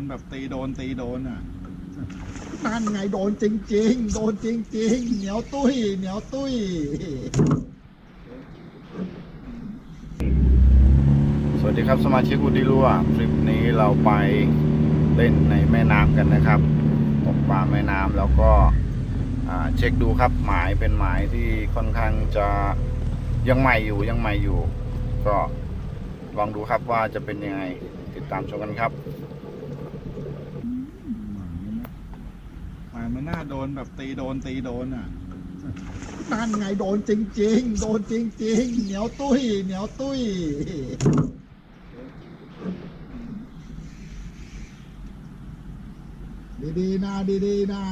นแบบตีโดนตีโดนอะนั่นไงโดนจริง ๆ โดนจริง ๆ เหนียวตุ้ย เหนียวตุ้ย สวัสดีครับสมาชิกอุดิรั่วคลิปนี้เราไปเล่นในแม่น้ำกันนะครับตกปลาแม่น้ำแล้วก็อ่าเช็คดูครับหมายเป็นหมายที่ค่อนข้างจะยังใหม่อยู่ยังใหม่อยู่ ก็ลองดูครับว่าจะเป็นยังไงติดตามชมกันครับ หนน่าโดนแบบตีโดนตีโดนอะนั่นไงโดนจริง ๆ โดนจริง ๆ เหนียวตุ้ย เหนียวตุ้ย ดีๆนะดีๆนะ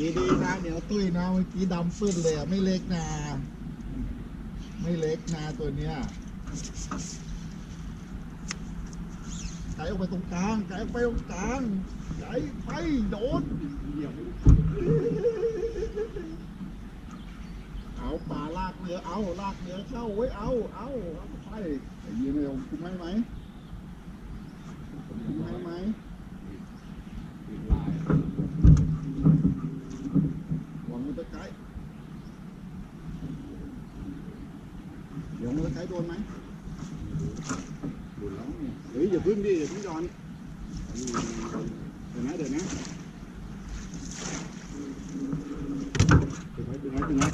ดีๆนะเหนียวตุ้ยนะเมื่อกี้ดำฟื้นเลยไม่เล็กนะ ไม่เล็กนะตัวเนี้ย ไก่ออกไปตรงกลางไก่ออกไปตรงกลางไก่ไปโดนเอาปลาลากเรือเอาลากเรือเข้าไว้ยเอาเอาเอาไปไอ้ยีนไม่ยอมคุมให้ไหมคุมให้ไหม วางมือตะไคร้เดี๋ยวมือตะไคร้โดนไหมโดน แล้วนี่เฮ้ยอย่าพึ่งดิอย่าพึ่งย้อนเดี๋ยวนะเดี๋ยวนะดึงไว้ดึงไว้ดึงไว้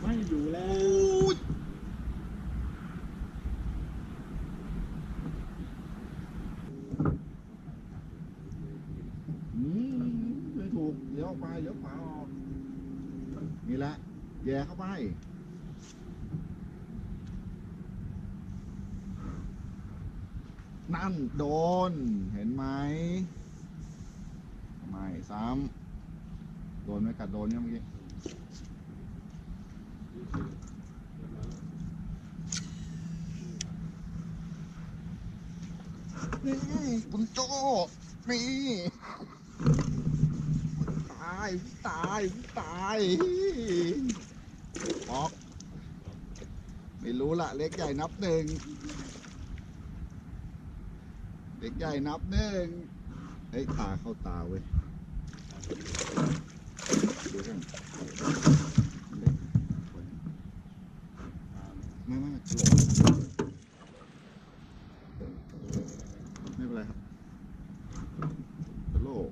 ไม่อยู่แล้วอืมไม่ถูก เลี้ยวขวาออกนี่แหละแย่เข้าไปนั่นโดน เห็นไหมไม่ซ้ำโดนไหมกัดโดนเนี่ยเมื่อกี้นี่คุณโจนี่ายตายตายออก ไม่รู้ละเล็กใหญ่นับหนึ่งเล็กใหญ่นับหนึ่งเฮ้ยตาเข้าตาเว้ยดูกันไม่ไม่ตลก ไม่เป็นไรครับตโลก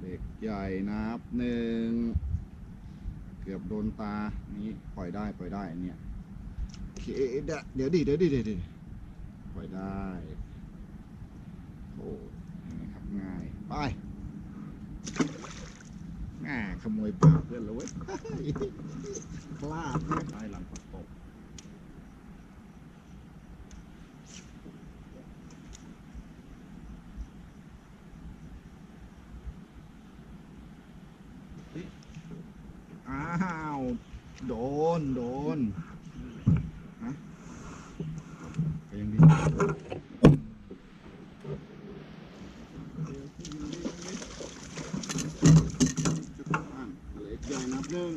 เด็ก ใหญ่นับหนึ่งเกือบโดนตา นี้ปล่อยได้ปล่อยได้เนี่ยโอเคเดี๋ยวเดี๋ยวดิเดี๋ยวดิเดี๋ยวดิปล่อยได้โอ้นี่ครับง่าย ไปง่าขโมยปลาเพื่อนแล้วเว้ยพลาดนะได้หลังฝนตก อ้าว โดน โดนฮะก็ยังดีเหล็กใหญ่นับหนึ่ง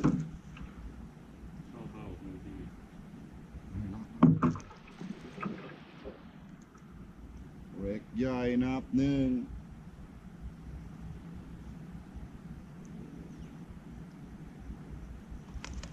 เล็กใหญ่นับหนึ่ง